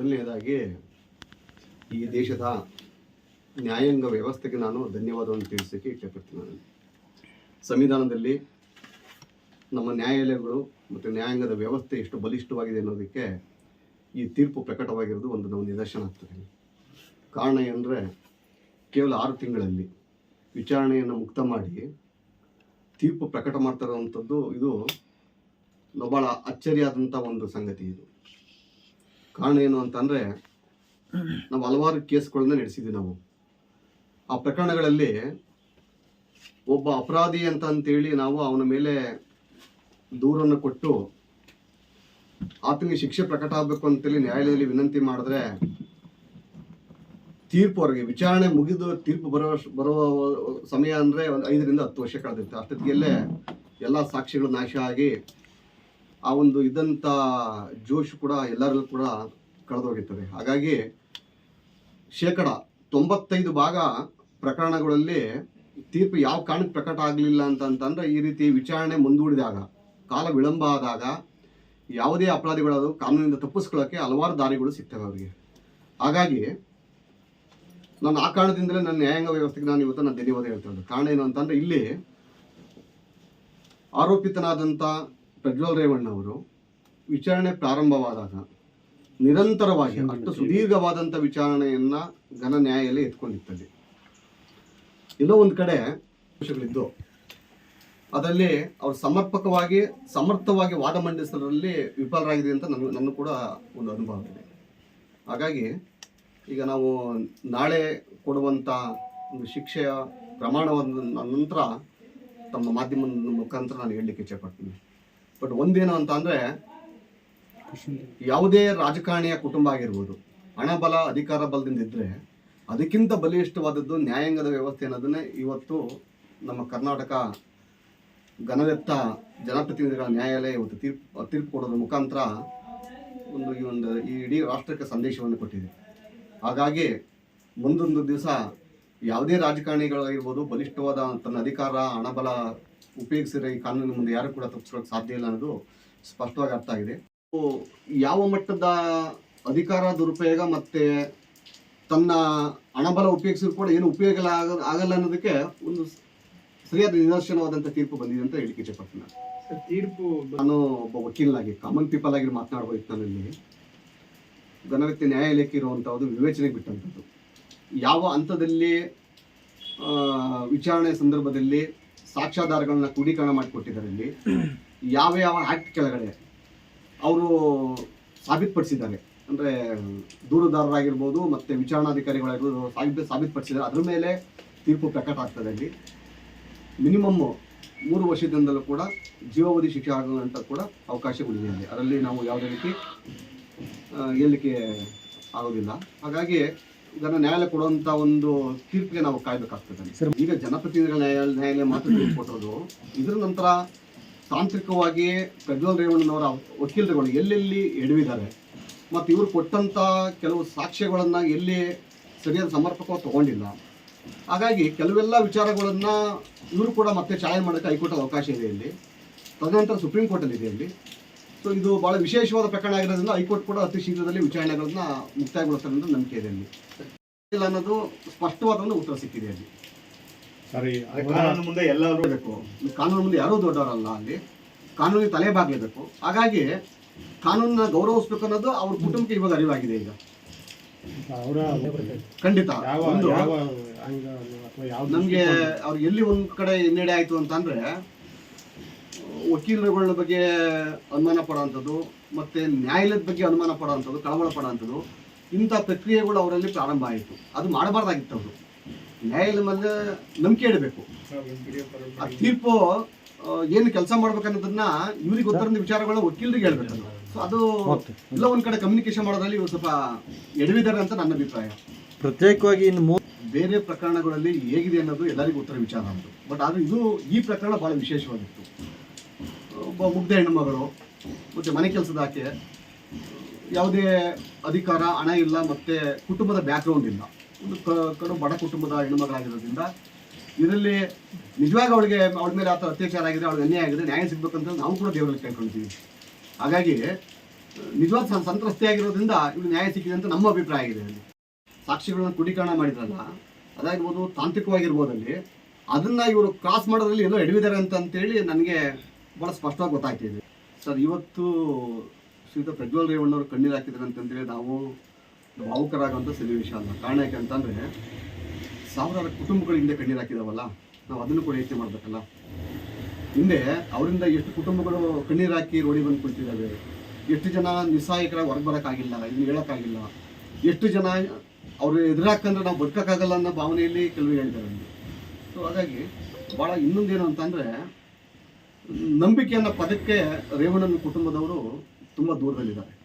ಮೊದಲನೇದಾಗಿ ಈ ದೇಶದ ನ್ಯಾಯಾಂಗ ವ್ಯವಸ್ಥೆಗೆ ನಾನು ಧನ್ಯವಾದವನ್ನು ತಿಳಿಸೋಕ್ಕೆ ಇಷ್ಟಪಡ್ತೀನಿ ನಾನು. ಸಂವಿಧಾನದಲ್ಲಿ ನಮ್ಮ ನ್ಯಾಯಾಲಯಗಳು ಮತ್ತು ನ್ಯಾಯಾಂಗದ ವ್ಯವಸ್ಥೆ ಎಷ್ಟು ಬಲಿಷ್ಠವಾಗಿದೆ ಅನ್ನೋದಕ್ಕೆ ಈ ತೀರ್ಪು ಪ್ರಕಟವಾಗಿರೋದು ಒಂದು ನಮ್ಮ ನಿದರ್ಶನ ಆಗ್ತದೆ. ಕಾರಣ ಏನಂದರೆ ಕೇವಲ ಆರು ತಿಂಗಳಲ್ಲಿ ವಿಚಾರಣೆಯನ್ನು ಮುಕ್ತ ಮಾಡಿ ತೀರ್ಪು ಪ್ರಕಟ ಮಾಡ್ತಾ ಇರೋವಂಥದ್ದು ಇದು ಬಹಳ ಅಚ್ಚರಿಯಾದಂಥ ಒಂದು ಸಂಗತಿ ಇದು. ಕಾರಣ ಏನು ಅಂತಂದರೆ, ನಾವು ಹಲವಾರು ಕೇಸ್ಗಳನ್ನ ನಡೆಸಿದ್ವಿ ನಾವು. ಆ ಪ್ರಕರಣಗಳಲ್ಲಿ ಒಬ್ಬ ಅಪರಾಧಿ ಅಂತ ಅಂತೇಳಿ ನಾವು ಅವನ ಮೇಲೆ ದೂರನ್ನು ಕೊಟ್ಟು ಆತನಿಗೆ ಶಿಕ್ಷೆ ಪ್ರಕಟ ಆಗಬೇಕು ಅಂತೇಳಿ ನ್ಯಾಯಾಲಯದಲ್ಲಿ ವಿನಂತಿ ಮಾಡಿದ್ರೆ ತೀರ್ಪು ಅವ್ರಿಗೆ, ವಿಚಾರಣೆ ಮುಗಿದು ತೀರ್ಪು ಬರೋ ಬರುವ ಸಮಯ ಅಂದರೆ ಒಂದು ಐದರಿಂದ ಹತ್ತು ವರ್ಷ ಕಳೆದಿರ್ತಾರೆ ಅಷ್ಟೊತ್ತಿಗೆಲ್ಲೇ ಎಲ್ಲ ಸಾಕ್ಷಿಗಳು ನಾಶ ಆಗಿ ಆ ಒಂದು ಇದ್ದಂಥ ಜೋಶ್ ಕೂಡ ಎಲ್ಲರಲ್ಲೂ ಕೂಡ ಕಳೆದೋಗಿರ್ತದೆ. ಹಾಗಾಗಿ ಶೇಕಡ ತೊಂಬತ್ತೈದು ಭಾಗ ಪ್ರಕರಣಗಳಲ್ಲಿ ತೀರ್ಪು ಯಾವ ಕಾರಣಕ್ಕೆ ಪ್ರಕಟ ಆಗಲಿಲ್ಲ ಅಂತಂತಂದ್ರೆ ಈ ರೀತಿ ವಿಚಾರಣೆ ಮುಂದೂಡಿದಾಗ, ಕಾಲ ವಿಳಂಬ ಆದಾಗ ಯಾವುದೇ ಅಪರಾಧಿಗಳು ಕಾನೂನಿಂದ ತಪ್ಪಿಸ್ಕೊಳ್ಳೋಕೆ ಹಲವಾರು ದಾರಿಗಳು ಸಿಗ್ತವೆ ಅವರಿಗೆ. ಹಾಗಾಗಿ ನಾನು ಆ ಕಾರಣದಿಂದಲೇ ನನ್ನ ನ್ಯಾಯಾಂಗ ವ್ಯವಸ್ಥೆಗೆ ನಾನು ಇವತ್ತು ನಾನು ಧನ್ಯವಾದ ಹೇಳ್ತಾ ಕಾರಣ ಏನು ಅಂತಂದ್ರೆ ಇಲ್ಲಿ ಆರೋಪಿತನಾದಂಥ ಪ್ರಜ್ವಲ್ ರೇವಣ್ಣ ಅವರು ವಿಚಾರಣೆ ಪ್ರಾರಂಭವಾದಾಗ ನಿರಂತರವಾಗಿ ಅಷ್ಟು ಸುದೀರ್ಘವಾದಂಥ ವಿಚಾರಣೆಯನ್ನು ಘನ ನ್ಯಾಯಾಲಯ ಎತ್ಕೊಂಡಿರ್ತದೆ ಎಲ್ಲೋ ಒಂದು ಕಡೆ ವಿಷಯಗಳಿದ್ದು ಅದರಲ್ಲಿ ಅವರು ಸಮರ್ಪಕವಾಗಿ ಸಮರ್ಥವಾಗಿ ವಾದ ಮಂಡಿಸಲರಲ್ಲಿ ವಿಫಲರಾಗಿದೆ ಅಂತ ನನ್ನ ನನ್ನ ಕೂಡ ಒಂದು ಅನುಭವ ಇದೆ. ಹಾಗಾಗಿ ಈಗ ನಾವು ನಾಳೆ ಕೊಡುವಂಥ ಒಂದು ಶಿಕ್ಷೆಯ ಪ್ರಮಾಣವನ್ನು ನಂತರ ತಮ್ಮ ಮಾಧ್ಯಮದ ಮುಖಾಂತರ ನಾನು ಹೇಳಲಿಕ್ಕೆ ಇಚ್ಛೆಪಡ್ತೀನಿ ಬಟ್ ಒಂದೇನು ಅಂತ ಅಂದರೆ ಯಾವುದೇ ರಾಜಕಾರಣಿಯ ಕುಟುಂಬ ಆಗಿರ್ಬೋದು ಹಣ ಬಲ ಅಧಿಕಾರ ಬಲದಿಂದ ಇದ್ದರೆ ಅದಕ್ಕಿಂತ ಬಲಿಷ್ಠವಾದದ್ದು ನ್ಯಾಯಾಂಗದ ವ್ಯವಸ್ಥೆ ಅನ್ನೋದನ್ನೇ ಇವತ್ತು ನಮ್ಮ ಕರ್ನಾಟಕ ಘನವೆತ್ತ ಜನಪ್ರತಿನಿಧಿಗಳ ನ್ಯಾಯಾಲಯ ಇವತ್ತು ತೀರ್ಪು ತೀರ್ಪು ಕೊಡೋದ್ರ ಮುಖಾಂತರ ಒಂದು ಈ ಒಂದು ಈ ಇಡೀ ರಾಷ್ಟ್ರಕ್ಕೆ ಸಂದೇಶವನ್ನು ಕೊಟ್ಟಿದೆ. ಹಾಗಾಗಿ ಮುಂದೊಂದು ದಿವಸ ಯಾವುದೇ ರಾಜಕಾರಣಿಗಳಾಗಿರ್ಬೋದು ಬಲಿಷ್ಠವಾದ ತನ್ನ ಅಧಿಕಾರ ಹಣಬಲ ಉಪಯೋಗಿಸಿದ್ರೆ ಈ ಕಾನೂನಿನ ಮುಂದೆ ಯಾರು ಕೂಡ ತಪ್ಪಿಸ್ಕೊಳಕ್ ಸಾಧ್ಯ ಇಲ್ಲ ಅನ್ನೋದು ಸ್ಪಷ್ಟವಾಗಿ ಅರ್ಥ ಆಗಿದೆ. ಯಾವ ಮಟ್ಟದ ಅಧಿಕಾರ ದುರುಪಯೋಗ ಮತ್ತೆ ತನ್ನ ಹಣಬಲ ಉಪಯೋಗಿಸಿದ್ರು ಕೂಡ ಏನು ಉಪಯೋಗ ಆಗ ಆಗಲ್ಲ ಅನ್ನೋದಕ್ಕೆ ಒಂದು ಸರಿಯಾದ ನಿದರ್ಶನವಾದಂಥ ತೀರ್ಪು ಬಂದಿದೆ ಅಂತ ಹೇಳಿಕೆ ಇಚ್ಛೆಪಡ್ತೀನಿ ನಾನು. ತೀರ್ಪು ನಾನು ಒಬ್ಬ ವಕೀಲನಾಗಿ ಕಾಮನ್ ಪೀಪಲ್ ಆಗಿ ಮಾತನಾಡಬೇಕು ನನ್ನಲ್ಲಿ ಘನವ್ಯಕ್ತಿ ನ್ಯಾಯಾಲಯಕ್ಕೆ ಇರುವಂಥದ್ದು ವಿವೇಚನೆಗೆ ಬಿಟ್ಟಂಥದ್ದು ಯಾವ ಹಂತದಲ್ಲಿ ವಿಚಾರಣೆ ಸಂದರ್ಭದಲ್ಲಿ ಸಾಕ್ಷ್ಯಾಧಾರಗಳನ್ನ ಕ್ರೋಢೀಕರಣ ಮಾಡಿಕೊಟ್ಟಿದ್ದಾರೆ ಇಲ್ಲಿ ಯಾವ ಯಾವ ಆ್ಯಕ್ಟ್ ಕೆಳಗಡೆ ಅವರು ಸಾಬೀತುಪಡಿಸಿದ್ದಾರೆ. ಅಂದರೆ ದೂರುದಾರರಾಗಿರ್ಬೋದು ಮತ್ತು ವಿಚಾರಣಾಧಿಕಾರಿಗಳಾಗಿರ್ಬೋದು ಸಾಬೀತು ಸಾಬೀತುಪಡಿಸಿದ್ದಾರೆ. ಅದ್ರ ಮೇಲೆ ತೀರ್ಪು ಪ್ರಕಟ ಆಗ್ತದೆ ಅಲ್ಲಿ. ಮಿನಿಮಮ್ ಮೂರು ವರ್ಷದಿಂದಲೂ ಕೂಡ ಜೀವಾವಧಿ ಶಿಕ್ಷೆ ಆಗುವಂತ ಕೂಡ ಅವಕಾಶಗಳಿದೆ ಅಲ್ಲಿ. ಅದರಲ್ಲಿ ನಾವು ಯಾವುದೇ ರೀತಿ ಹೇಳಲಿಕ್ಕೆ ಆಗೋದಿಲ್ಲ. ಹಾಗಾಗಿ ಇದನ್ನು ನ್ಯಾಯಾಲಯ ಕೊಡುವಂತ ಒಂದು ತೀರ್ಪಿಗೆ ನಾವು ಕಾಯ್ಬೇಕಾಗ್ತದೆ. ಈಗ ಜನಪ್ರತಿನಿಧಿಗಳ ನ್ಯಾಯಾಲಯ ನ್ಯಾಯಾಲಯ ಮಾತ್ರ ತೀರ್ಪು ಇದರ ನಂತರ ತಾಂತ್ರಿಕವಾಗಿ ಪ್ರಜ್ವಲ್ ರೇವಣ್ಣನವರ ವಕೀಲರುಗಳು ಎಲ್ಲೆಲ್ಲಿ ಎಡವಿದ್ದಾರೆ? ಮತ್ತು ಇವರು ಕೊಟ್ಟಂತ ಕೆಲವು ಸಾಕ್ಷ್ಯಗಳನ್ನ ಎಲ್ಲಿ ಸರಿಯಾದ ಸಮರ್ಪಕವಾಗಿ ತಗೊಂಡಿಲ್ಲ. ಹಾಗಾಗಿ ಕೆಲವೆಲ್ಲ ವಿಚಾರಗಳನ್ನು ಇವರು ಕೂಡ ಮತ್ತೆ ಚಾಯ್ ಮಾಡೋಕ್ಕೆ ಹೈಕೋರ್ಟ್ ಅವಕಾಶ ಇದೆ ಇಲ್ಲಿ. ತದನಂತರ ಸುಪ್ರೀಂ ಕೋರ್ಟಲ್ಲಿ ಇದೆ ಇಲ್ಲಿ. ಸೊ ಇದು ಬಹಳ ವಿಶೇಷವಾದ ಪ್ರಕರಣ ಆಗಿರೋದ್ರಿಂದ ಹೈಕೋರ್ಟ್ ಕೂಡ ಅತಿ ಶೀಘ್ರದಲ್ಲಿ ವಿಚಾರಣೆಗಳನ್ನ ಮುಕ್ತಾಯಗೊಳಿಸ್ತಾರೆ ಅಂತ ನಂಬಿಕೆ ಇದೆ ಅಲ್ಲಿ. ಇಲ್ಲ ಅನ್ನೋದು ಸ್ಪಷ್ಟವಾದ ಒಂದು ಉತ್ತರ ಸಿಕ್ಕಿದೆ ಅಲ್ಲಿ. ಸರಿ ಕಾನೂನು ಮುಂದೆ ಎಲ್ಲರೂ ಬೇಕು ಕಾನೂನು ಮುಂದೆ ಯಾರೂ ದೊಡ್ಡವರಲ್ಲ ಅಲ್ಲಿ. ಕಾನೂನಿಗೆ ತಲೆ ಬಾಗ್ಲೇಬೇಕು ಹಾಗಾಗಿ ಕಾನೂನನ್ನ ಗೌರವಿಸ್ಬೇಕು ಅನ್ನೋದು ಅವ್ರ ಕುಟುಂಬಕ್ಕೆ ಇವಾಗ ಅರಿವಾಗಿದೆ ಈಗ. ಖಂಡಿತ. ನಮ್ಗೆ ಅವ್ರು ಎಲ್ಲಿ ಒಂದ್ ಕಡೆ ಹಿನ್ನಡೆ ಆಯ್ತು ಅಂತಂದ್ರೆ ವಕೀಲರುಗಳ ಬಗ್ಗೆ ಅನುಮಾನ ಪಡೋವಂಥದ್ದು ಮತ್ತೆ ನ್ಯಾಯಾಲಯದ ಬಗ್ಗೆ ಅನುಮಾನ ಪಡೋವಂಥದ್ದು ಕಳವಳ ಪಡೋವಂಥದ್ದು ಇಂಥ ಪ್ರಕ್ರಿಯೆಗಳು ಅವರಲ್ಲಿ ಪ್ರಾರಂಭ ಆಯಿತು. ಅದು ಮಾಡಬಾರ್ದಾಗಿತ್ತು ಅವರು ನ್ಯಾಯಾಲಯ ಮೇಲೆ ನಂಬಿಕೆ ಇಡಬೇಕು. ಆ ತೀರ್ಪು ಏನು ಕೆಲಸ ಮಾಡ್ಬೇಕನ್ನೋದನ್ನ ಇವ್ರಿಗೆ ಗೊತ್ತಿರೋ ವಿಚಾರಗಳನ್ನ ವಕೀಲರಿಗೆ ಹೇಳ್ಬೇಕು ಸೊ ಅದು ಎಲ್ಲ ಒಂದ್ ಕಡೆ ಕಮ್ಯುನಿಕೇಶನ್ ಮಾಡೋದ್ರಲ್ಲಿ ಇವರು ಸ್ವಲ್ಪ ಎಡವಿದ್ದಾರೆ ಅಂತ ನನ್ನ ಅಭಿಪ್ರಾಯ. ಪ್ರತ್ಯೇಕವಾಗಿ ಇನ್ನು ಬೇರೆ ಪ್ರಕರಣಗಳಲ್ಲಿ ಹೇಗಿದೆ ಅನ್ನೋದು ಎಲ್ಲರಿಗೂ ಉತ್ತರ ವಿಚಾರ ಅಂತ ಬಟ್ ಆದ್ರೆ ಇದು ಈ ಪ್ರಕರಣ ಬಹಳ ವಿಶೇಷವಾಗಿತ್ತು. ಒಬ್ಬ ಮುಗ್ಧ ಹೆಣ್ಣುಮಗಳು ಮತ್ತು ಮನೆ ಕೆಲಸದ ಆಕೆ, ಯಾವುದೇ ಅಧಿಕಾರ, ಹಣ ಇಲ್ಲ, ಮತ್ತು ಕುಟುಂಬದ ಬ್ಯಾಕ್ಗ್ರೌಂಡ್ ಇಲ್ಲ. ಒಂದು ಕಡು ಬಡ ಕುಟುಂಬದ ಹೆಣ್ಣುಮಗಳಾಗಿರೋದ್ರಿಂದ ಇದರಲ್ಲಿ ನಿಜವಾಗ ಅವಳಿಗೆ, ಅವಳ ಮೇಲೆ ಆತ ಅತ್ಯಾಚಾರ ಆಗಿದೆ, ಅವಳಿಗೆ ಅನ್ಯಾಯ ಆಗಿದೆ, ನ್ಯಾಯ ಸಿಗ್ಬೇಕಂತ ನಾವು ಕೂಡ ದೇವರಲ್ಲಿ ಕೇಳ್ಕೊಳ್ತೀವಿ ಹಾಗಾಗಿ, ನಿಜವಾದ ಸಂತ್ರಸ್ತೆ ಆಗಿರೋದ್ರಿಂದ ಇವ್ರು ನ್ಯಾಯ ಸಿಕ್ಕಿದೆ ಅಂತ ನಮ್ಮ ಅಭಿಪ್ರಾಯ ಆಗಿದೆ ಅಲ್ಲಿ. ಸಾಕ್ಷಿಗಳನ್ನು ಕ್ರೋಢೀಕರಣ ಮಾಡಿದ್ರಲ್ಲ, ಅದಾಗಿರ್ಬೋದು ತಾಂತ್ರಿಕವಾಗಿರ್ಬೋದಲ್ಲಿ, ಅದನ್ನು ಇವರು ಕ್ರಾಸ್ ಮಾಡೋದ್ರಲ್ಲಿ ಎಲ್ಲೋ ಎಡವಿದ್ದಾರೆ ಅಂತ, ಅಂತೇಳಿ ನನಗೆ ಭಾಳ ಸ್ಪಷ್ಟವಾಗಿ ಗೊತ್ತಾಗ್ತಿದೆ. ಸರ್, ಇವತ್ತು ಶ್ರೀಯುತ ಪ್ರಜ್ವಲ್ ರೇವಣ್ಣವರು ಕಣ್ಣೀರು ಹಾಕಿದ್ದಾರೆ ಅಂತಂದೇಳಿ ನಾವು ಭಾವುಕರಾಗುವಂಥ ಸನ್ನಿವೇಶ ಅಲ್ಲ ಕಾರಣ ಯಾಕೆ ಅಂತಂದರೆ, ಸಾವಿರಾರು ಕುಟುಂಬಗಳು ಹಿಂದೆ ಕಣ್ಣೀರು ಹಾಕಿದಾವಲ್ಲ, ನಾವು ಅದನ್ನು ಕೂಡ ಯೋಚನೆ ಮಾಡಬೇಕಲ್ಲ? ಹಿಂದೆ ಅವರಿಂದ ಎಷ್ಟು ಕುಟುಂಬಗಳು ಕಣ್ಣೀರು ಹಾಕಿ ರೋಡಿ ಬಂದು ಕುಳಿತಿದ್ದಾವೆ ಎಷ್ಟು ಜನ ನಿಸ್ಸಾಯಕರಾಗಿ ಹೊರಗೆ ಬರೋಕ್ಕಾಗಿಲ್ಲ ಇನ್ನು ಹೇಳೋಕ್ಕಾಗಿಲ್ಲ, ಎಷ್ಟು ಜನ ಅವರು ಎದುರಾಕಂದ್ರೆ ನಾವು ಬದುಕೋಕ್ಕಾಗಲ್ಲ ಅನ್ನೋ ಭಾವನೆಯಲ್ಲಿ ಕೆಲವು ಹೇಳಿದ್ದಾರೆ. ಸೊ ಹಾಗಾಗಿ ಭಾಳ ಇನ್ನೊಂದೇನು ಅಂತಂದರೆ ನಂಬಿಕೆ ಅನ್ನೋ ಪದಕ್ಕೆ ರೇವಣ್ಣನ ಕುಟುಂಬದವರು ತುಂಬ ದೂರದಲ್ಲಿದ್ದಾರೆ.